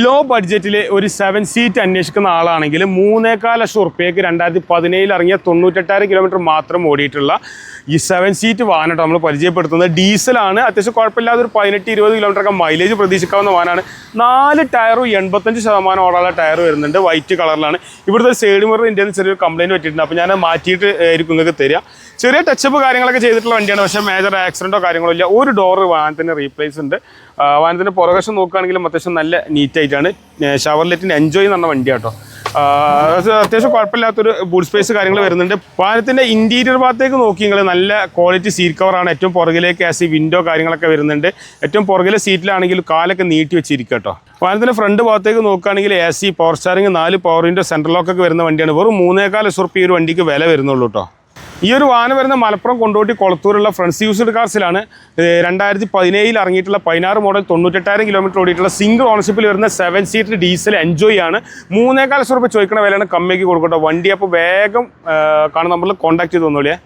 Law ബഡ്ജറ്റിൽ ഒരു seven seat അന്വേഷിക്കുന്ന ആളാണെങ്കിൽ മൂന്നേക്കാൽ ലക്ഷം ഉറുപ്പ്യക്ക് രണ്ടായിരത്തി പതിനേഴിൽ ഇറങ്ങിയ തൊണ്ണൂറ്റെട്ടായിരം കിലോമീറ്റർ മാത്രം ഓടിയിട്ടുള്ള ഈ സെവൻ സീറ്റ് വാഹനമായിട്ട് നമ്മൾ പരിചയപ്പെടുത്തുന്നത്. ഡീസലാണ് അത്യാവശ്യം കുഴപ്പമില്ലാതെ ഒരു പതിനെട്ട് ഇരുപത് കിലോമീറ്റർ ഒക്കെ മൈലേജ് പ്രതീക്ഷിക്കാവുന്ന വാഹനമാണ്. നാല് ടയറും എൺപത്തഞ്ച് ശതമാനം ഓടാനുള്ള ടയർ വരുന്നുണ്ട്. വൈറ്റ് കളറിലാണ് ഇവിടുത്തെ സൈഡ് മിറർ ഇന്ത്യയിൽ ചെറിയൊരു കംപ്ലയിന്റ് പറ്റിയിട്ടുണ്ട്. അപ്പോൾ ഞാൻ മാറ്റിയിട്ട് ആയിരിക്കും നിങ്ങൾക്ക് തരിക. ചെറിയ ടച്ചപ്പ് കാര്യങ്ങളൊക്കെ ചെയ്തിട്ടുള്ള വണ്ടിയാണ്. പക്ഷേ മേജർ ആക്സിഡന്റോ കാര്യങ്ങളോ ഇല്ല. ഒരു ഡോറ് വാഹനത്തിന് റീപ്ലേസ് ഉണ്ട്. വാഹനത്തിന്റെ പുറകശം നോക്കുകയാണെങ്കിലും അത്യാവശ്യം നല്ല നീറ്റായിട്ടാണ് ഷവർലെറ്റിന് എൻജോയ് എന്ന് പറഞ്ഞ വണ്ടിയാട്ടോ ആ, അത് അത്യാവശ്യം കുഴപ്പമില്ലാത്തൊരു ബൂട്ട് സ്പേസ് കാര്യങ്ങൾ വരുന്നുണ്ട്. വാഹനത്തിന്റെ ഇന്റീരിയർ ഭാഗത്തേക്ക് നോക്കി നിങ്ങൾ നല്ല ക്വാളിറ്റി സീറ്റ് കവറാണ് ഏറ്റവും പുറകിലേക്ക് ആസ് വിൻഡോ കാര്യങ്ങളൊക്കെ വരുന്നുണ്ട്. ഏറ്റവും പുറകിലെ സീറ്റിലാണെങ്കിൽ കാലൊക്കെ നീട്ടി വെച്ചിരിക്കുക കേട്ടോ വാഹനത്തിന്റെ ഫ്രണ്ട് ഭാഗത്തേക്ക് നോക്കുകയാണെങ്കിൽ എ സി പവർ സ്റ്റാറിംഗ് നാല് പവറിന്റെ സെൻട്രൽ ലോക്കൊക്കെ വരുന്ന വണ്ടിയാണ്. വെറും മൂന്നേകാൽ ലക്ഷം ഈ ഒരു വണ്ടിക്ക് വില വരുന്നുള്ളൂ കേട്ടോ ഈ ഒരു വാഹനം വരുന്ന മലപ്പുറം കൊണ്ടോട്ടി കൊളത്തൂരുള്ള ഫ്രണ്ട്സ് യൂസ്ഡ് കാർസിലാണ് രണ്ടായിരത്തി പതിനേഴിൽ ഇറങ്ങിയിട്ടുള്ള പതിനാറ് മോഡൽ തൊണ്ണൂറ്റെട്ടായിരം കിലോമീറ്റർ ഓടിയിട്ടുള്ള സിംഗിൾ ഓണർഷിപ്പിൽ വരുന്ന സെവൻ സീറ്റ് ഡീസൽ എൻജോയ് ആണ്. മൂന്നേകാൽ ലക്ഷം റുപ്യ ചോദിക്കുന്ന വിലയാണ് കമ്മിക്ക് കൊടുക്കട്ടോ വണ്ടി അപ്പോൾ വേഗം കാണുന്ന നമ്പറിൽ കോൺടാക്ട് ചെയ്ത് തന്നോളിയേ